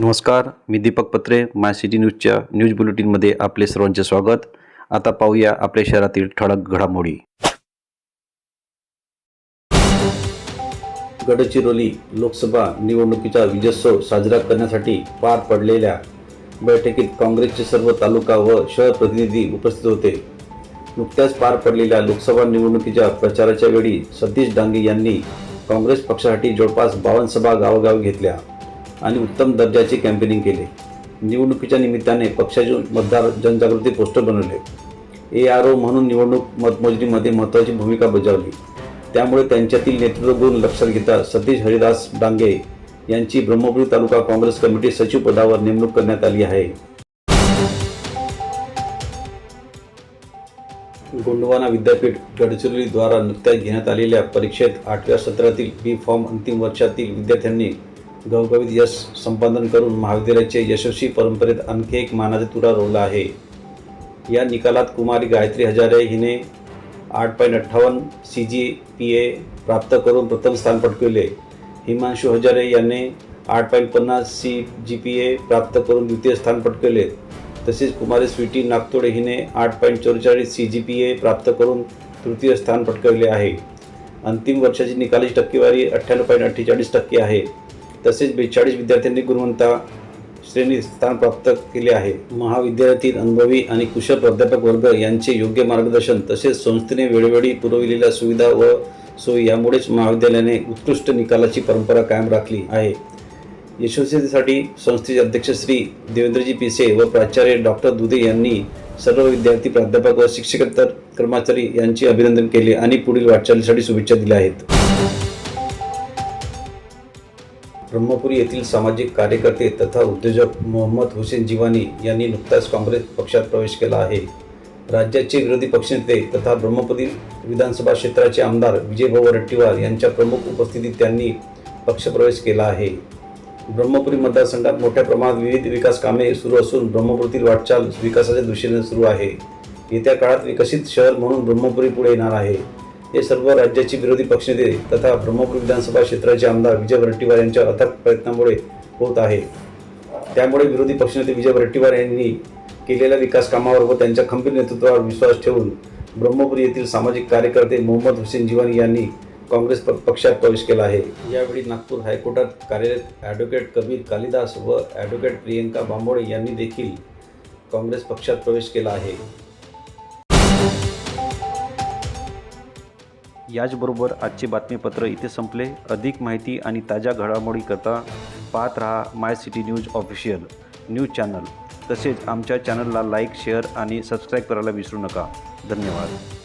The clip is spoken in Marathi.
नमस्कार मी दीपक पत्रे माय सिटी न्यूजच्या न्यूज बुलेटिनमध्ये आपले सर्वांचे स्वागत. आता पाहूया आपल्या शहरातील ठळक घडामोडी. गडचिरोली लोकसभा निवडणुकीचा विजयोत्सव साजरा करण्यासाठी पार पडलेल्या बैठकीत काँग्रेसचे सर्व तालुका व शहर प्रतिनिधी उपस्थित होते. नुकत्याच पार पडलेल्या लोकसभा निवडणुकीच्या प्रचाराच्या वेळी सतीश डांगे यांनी काँग्रेस पक्षासाठी जवळपास बावन्न सभा गावोगावी घेतल्या. आणि उत्तम दर्जाचे कॅम्पेनिंग केले. निवडणुकीच्या निमित्ताने पक्षाचे मतदार जनजागृती पोस्टर बनवले. ए आर ओ म्हणून निवडणूक मतमोजणीमध्ये महत्त्वाची भूमिका बजावली. त्यामुळे त्यांच्यातील नेतृत्व गुण लक्षात घेता सतीश हरिदास डांगे यांची ब्रह्मपुरी तालुका काँग्रेस कमिटी सचिव पदावर नेमणूक करण्यात आली आहे. गोंडवाना विद्यापीठ गडचिरोलीद्वारा नुकत्याच घेण्यात आलेल्या परीक्षेत आठव्या सत्रातील बी फॉर्म अंतिम वर्षातील विद्यार्थ्यांनी गवगवीत यश संपादन करून महाविद्यालयाचे यशस्वी परंपरेत आणखी एक मानाचा तुरा रोवला आहे. या निकालात कुमारी गायत्री हजारे हिने आठ पॉईंट अठ्ठावन्न सी जी पी ए प्राप्त करून प्रथम स्थान पटकवले. हिमांशू हजारे यांनी आठ पॉईंट पन्नास सी जी पी ए प्राप्त करून द्वितीय स्थान पटकवले. तसेच कुमारी स्वीटी नागतोडे हिने आठ पॉईंट चौवेचाळीस सी जी पी ए प्राप्त करून तृतीय स्थान पटकवले आहे. अंतिम वर्षाची निकालाची टक्केवारी अठ्ठ्याण्णव पॉईंट अठ्ठेचाळीस टक्के आहे. तसेच बेचाळीस विद्यार्थ्यांनी गुणवंता श्रेणी स्थान प्राप्त केले आहे. महाविद्यालयातील अनुभवी आणि कुशल प्राध्यापक वर्ग यांचे योग्य मार्गदर्शन तसेच संस्थेने वेळोवेळी पुरविलेल्या सुविधा व सोयी यामुळेच महाविद्यालयाने उत्कृष्ट निकालाची परंपरा कायम राखली आहे. यशस्वीतेसाठी संस्थेचे अध्यक्ष श्री देवेंद्रजी पिसे व प्राचार्य डॉक्टर दुधे यांनी सर्व विद्यार्थी प्राध्यापक व शिक्षकेतर कर्मचारी यांचे अभिनंदन केले आणि पुढील वाटचालीसाठी शुभेच्छा दिल्या आहेत. ब्रह्मपुरी येथील सामाजिक कार्यकर्ते तथा उद्योजक मोहम्मद हुसेन जिवानी यांनी नुकताच काँग्रेस पक्षात प्रवेश केला आहे. राज्याचे विरोधी पक्षनेते तथा ब्रह्मपुरी विधानसभा क्षेत्राचे आमदार विजयभाऊ वरट्टीवार यांच्या प्रमुख उपस्थितीत त्यांनी पक्षप्रवेश केला आहे. ब्रह्मपुरी मतदारसंघात मोठ्या प्रमाणात विविध विकास कामे सुरू असून ब्रह्मपुरीतील वाटचाल विकासाच्या दृष्टीने सुरू आहे. येत्या काळात विकसित शहर म्हणून ब्रह्मपुरी पुढे येणार आहे. हे सर्व राज्याचे विरोधी पक्षनेते तथा ब्रह्मपुरी विधानसभा क्षेत्राचे आमदार विजय वरट्टीवार यांच्या अथक प्रयत्नामुळे होत आहे. त्यामुळे विरोधी पक्षनेते विजय वरट्टीवार यांनी केलेल्या विकास कामावर व त्यांच्या खंबीर नेतृत्वावर विश्वास ठेवून ब्रह्मपुरी येथील सामाजिक कार्यकर्ते मोहम्मद हुसेन जिवानी यांनी काँग्रेस प- पक्षात प्रवेश केला आहे. यावेळी नागपूर हायकोर्टात कार्यरत ॲडव्होकेट कबीर कालिदास व ॲडव्होकेट प्रियंका बांबोळे यांनी देखील काँग्रेस पक्षात प्रवेश केला आहे. याचबरोबर आजचे बातमीपत्र इथे संपले. अधिक माहिती आणि ताज्या घडामोडी करता पाहत रहा my city news official news channel. तसेच आमच्या चॅनलला लाईक शेअर आणि सबस्क्राईब करायला विसरू नका. धन्यवाद.